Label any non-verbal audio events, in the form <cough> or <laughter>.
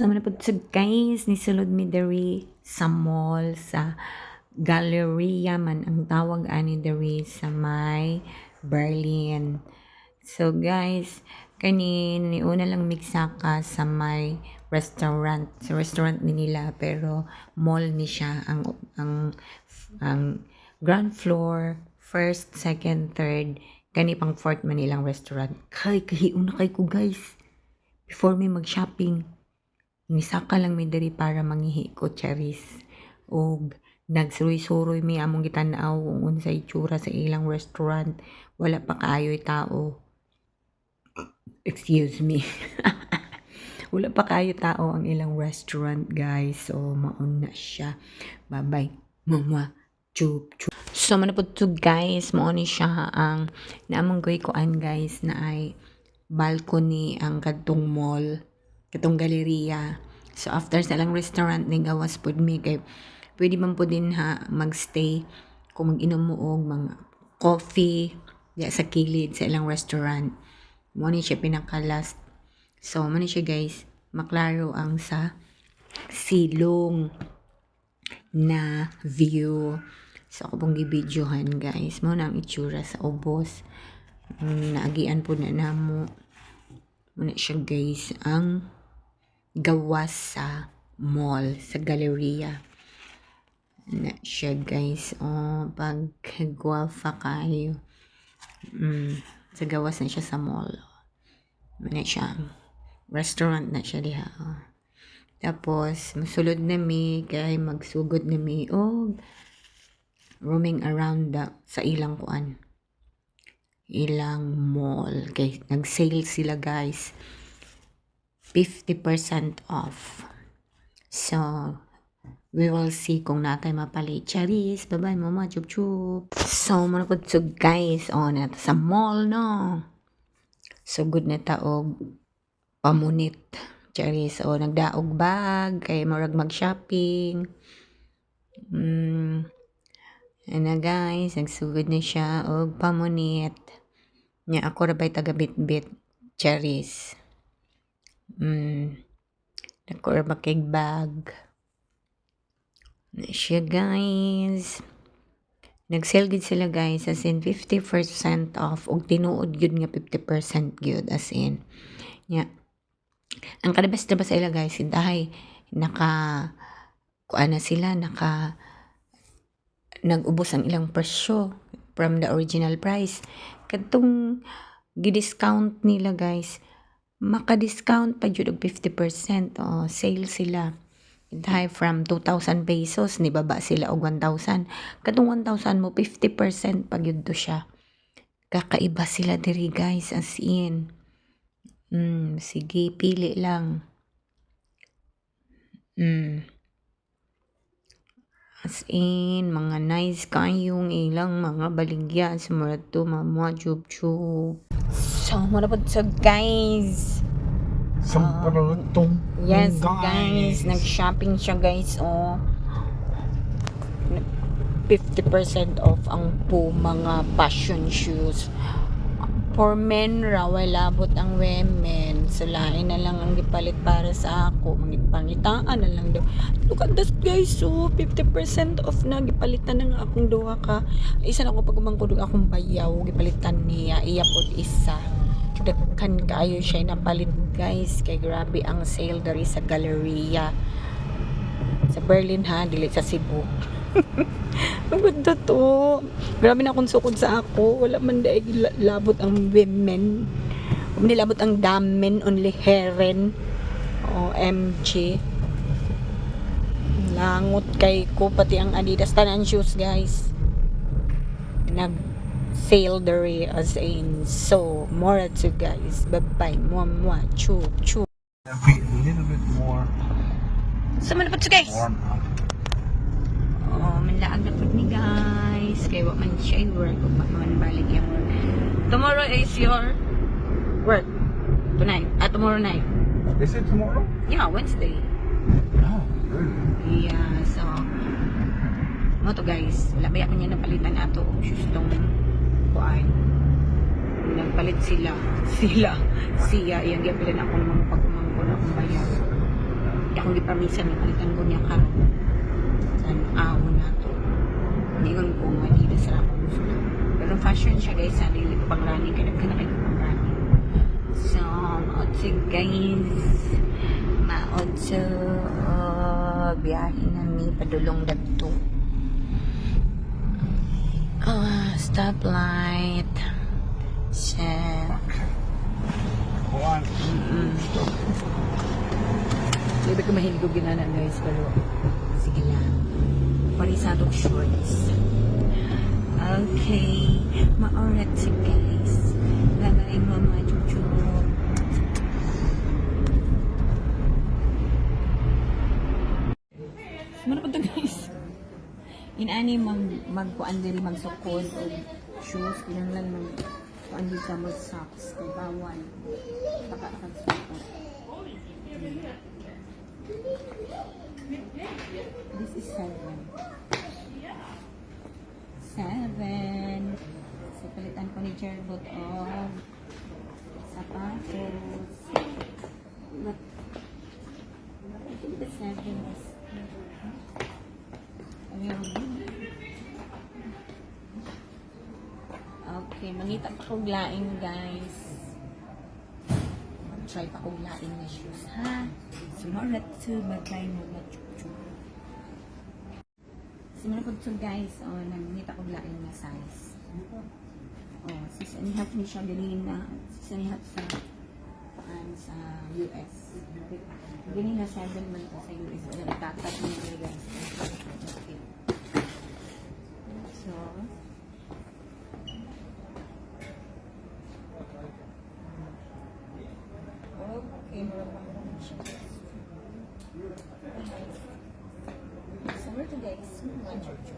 So, man po sa guys, ni sulod mi diri sa mall, sa Galleria man ang tawag ani diri sa may Berlin. So guys, kani ni una lang migsaka sa may restaurant, sa restaurant ni nila pero mall ni siya ang ang ang ground floor, first, second, third, kani pang fourth man nilang restaurant. Kay kahiuna kay ko guys. Before me mag-shopping, nisaka lang mi diri para mangihi ko cherries. Og nagsuroy-suroy mi among gitanaw kung unsay itsura sa ilang restaurant. Wala pa kaayoy tao. Excuse me. <laughs> Wala pa kayo tao ang ilang restaurant, guys. So, mauna siya. Bye-bye. Mama. Chup, chup. So, man po to guys. Mauni siya ang naamang goy koan, guys, na ay balcony ang kadtong mall, kadtong galeriya. So, after sa lang restaurant ni gawas pod mi kay pwede man po din ha magstay kung mag-inom mo og mga coffee diya sa kilid sa ilang restaurant. Mo ni siya pinaka last. So, mo ni siya guys, maklaro ang sa silong na view. So, ako pong gibidyohan guys. Mo na ang itsura sa ubos. Naagian po na namo. Muna siya guys ang gawas sa mall, sa galleria na siya guys oh pag guwafa kayo mm, sa gawas na siya sa mall. Na siya restaurant na siya diha oh. tapos masulod na mi kay magsugod na mi og roaming around the, sa ilang kuan. Ilang mall kay nag-sale sila guys 50% off so we will see kung natay mapalit. Charis, bye-bye mama, chup chup. So, muna so guys, oh, na sa mall, no? So, good na taog pamunit. Charis, oh, nagdaog bag, kay marag mag-shopping. Mm, ano na guys, nagsugod na siya, og pamunit. Nya ako ra bay taga bit-bit. Charis. Mm, ra makig bag. Na siya guys. Nag-sell gid sila guys as in 50% off og tinuod gyud nga 50% gyud as in. Nya. Ang kada best ba sa ila guys, dahay naka kuan na sila naka nag-ubos ang ilang presyo from the original price. Kadtong gi-discount nila guys, maka-discount pa jud og 50%. Oh, sale sila. Dahil from 2,000 pesos, ni baba sila og 1,000. Katong 1,000 mo, 50% pag yun siya. Kakaiba sila diri guys, as in. Mm, sige, pili lang. Mm. As in, mga nice kayong ilang mga baligya sa mga to, mga chup chup. So, marapod sa guys. Samparotong. Yes, guys. Nag-shopping siya, guys. Oh. 50% off ang po mga fashion shoes. For men raw, wala labot ang women. So, lain na lang ang gipalit para sa ako. Pangitaan na lang daw. Look at this, guys. So, 50% off na. Gipalitan ng akong duha ka. Isa na ako pag umangkod akong bayaw. Gipalitan niya. Iya po isa daghan kaayo siya napalit guys kay grabe ang sale dari sa Galleria sa Berlin ha dili sa Cebu <laughs> ganda to grabe na akong sukod sa ako wala man daig labot ang women nilabot ang damen only heren OMG langot kay ko pati ang Adidas. Tanan shoes guys. Nag sale dere as in. So more to guys. Bye bye mua mua chu chu. Bit- a little bit more sa man po na ni guys. Kay wa man siya work. Ug wa man balik yung work. Tomorrow is your work. Tonight. Ah tomorrow night Is it tomorrow? yeah Wednesday Oh, really? yeah so mo to guys wala ba niya napalitan ato og shoes tong kuan nagpalit sila <laughs> sila siya iyang gipilan ako ng mga pagmangko na akong bayan akong gipamisan ni palitan ko niya karon. Tan-aw na to. Ingon ko nga di na sa ako gusto na. Pero fashion siya guys, sa dili ko pang running kaya nagkana kayo pang running. So, maot si guys. Maot sa uh, biyahe na ni padulong dagto. Ah, stoplight. Check. Go on. Hindi ko mahilig ko ginana guys, pero sige lang. Pari sa atong shorts. Okay. Maorat si guys. Lagay mo mga chuchu. Ano pa guys? Inani mag magkuan diri magsukod o shoes kinahanglan mag kuan di ka mag socks kay bawal. Baka kag sukod. This is seven. Seven. So, palitan ko ni Jerbot of sapatos. But, I think the seven is Ayun. Okay, mangita pa kong laing, guys. Try pa kong laing na shoes, ha? Sumarat to magkay mo na chuchu. Simula ko to guys, oh, nangita ko laing na size. Oh, sisanihat ni siya galing na sisanihat sa paan sa US. Galing na 7 man ko sa US. Nagtatat mo nila guys. Okay. So, okay, meron pa akong. So, we're to guys. One chuchu.